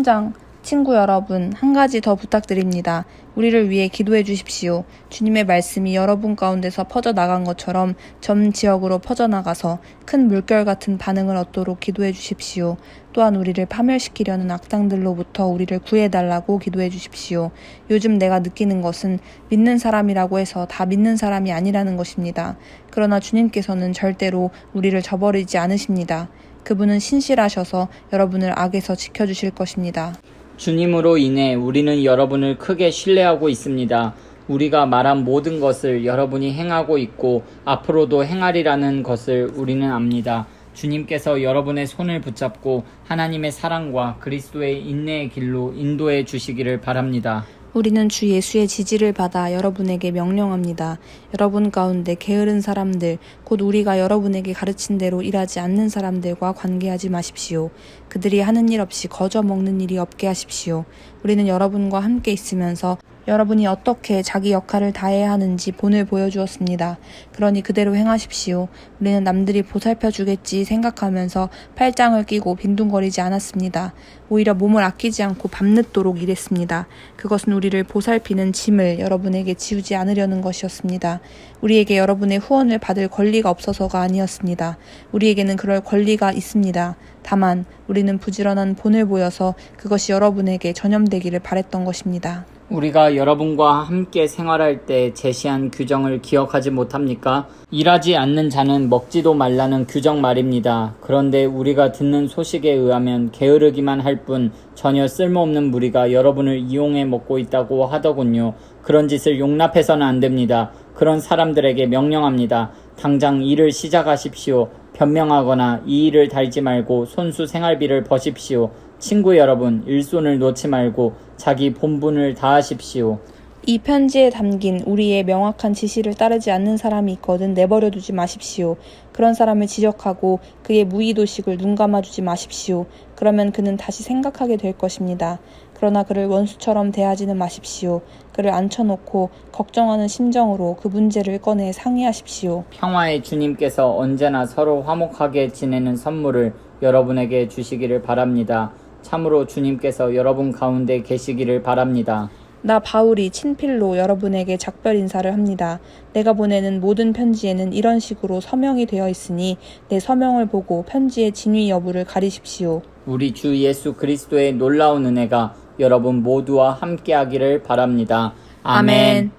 현장, 친구 여러분, 한 가지 더 부탁드립니다. 우리를 위해 기도해 주십시오. 주님의 말씀이 여러분 가운데서 퍼져 나간 것처럼 전 지역으로 퍼져나가서 큰 물결 같은 반응을 얻도록 기도해 주십시오. 또한 우리를 파멸시키려는 악당들로부터 우리를 구해달라고 기도해 주십시오. 요즘 내가 느끼는 것은 믿는 사람이라고 해서 다 믿는 사람이 아니라는 것입니다. 그러나 주님께서는 절대로 우리를 저버리지 않으십니다. 그분은 신실하셔서 여러분을 악에서 지켜주실 것입니다. 주님으로 인해 우리는 여러분을 크게 신뢰하고 있습니다. 우리가 말한 모든 것을 여러분이 행하고 있고 앞으로도 행하리라는 것을 우리는 압니다. 주님께서 여러분의 손을 붙잡고 하나님의 사랑과 그리스도의 인내의 길로 인도해 주시기를 바랍니다. 우리는 주 예수의 지지를 받아 여러분에게 명령합니다. 여러분 가운데 게으른 사람들, 곧 우리가 여러분에게 가르친 대로 일하지 않는 사람들과 관계하지 마십시오. 그들이 하는 일 없이 거저 먹는 일이 없게 하십시오. 우리는 여러분과 함께 있으면서 여러분이 어떻게 자기 역할을 다해야 하는지 본을 보여주었습니다. 그러니 그대로 행하십시오. 우리는 남들이 보살펴 주겠지 생각하면서 팔짱을 끼고 빈둥거리지 않았습니다. 오히려 몸을 아끼지 않고 밤늦도록 일했습니다. 그것은 우리를 보살피는 짐을 여러분에게 지우지 않으려는 것이었습니다. 우리에게 여러분의 후원을 받을 권리가 없어서가 아니었습니다. 우리에게는 그럴 권리가 있습니다. 다만 우리는 부지런한 본을 보여서 그것이 여러분에게 전염되기를 바랬던 것입니다. 우리가 여러분과 함께 생활할 때 제시한 규정을 기억하지 못합니까? 일하지 않는 자는 먹지도 말라는 규정 말입니다. 그런데 우리가 듣는 소식에 의하면 게으르기만 할 뿐 전혀 쓸모없는 무리가 여러분을 이용해 먹고 있다고 하더군요. 그런 짓을 용납해서는 안 됩니다. 그런 사람들에게 명령합니다. 당장 일을 시작하십시오. 변명하거나 이 일을 달지 말고 손수 생활비를 버십시오. 친구 여러분, 일손을 놓지 말고 자기 본분을 다하십시오. 이 편지에 담긴 우리의 명확한 지시를 따르지 않는 사람이 있거든 내버려 두지 마십시오. 그런 사람을 지적하고 그의 무의도식을 눈 감아주지 마십시오. 그러면 그는 다시 생각하게 될 것입니다. 그러나 그를 원수처럼 대하지는 마십시오. 그를 앉혀놓고 걱정하는 심정으로 그 문제를 꺼내 상의하십시오. 평화의 주님께서 언제나 서로 화목하게 지내는 선물을 여러분에게 주시기를 바랍니다. 참으로 주님께서 여러분 가운데 계시기를 바랍니다. 나 바울이 친필로 여러분에게 작별 인사를 합니다. 내가 보내는 모든 편지에는 이런 식으로 서명이 되어 있으니 내 서명을 보고 편지의 진위 여부를 가리십시오. 우리 주 예수 그리스도의 놀라운 은혜가 여러분 모두와 함께하기를 바랍니다. 아멘.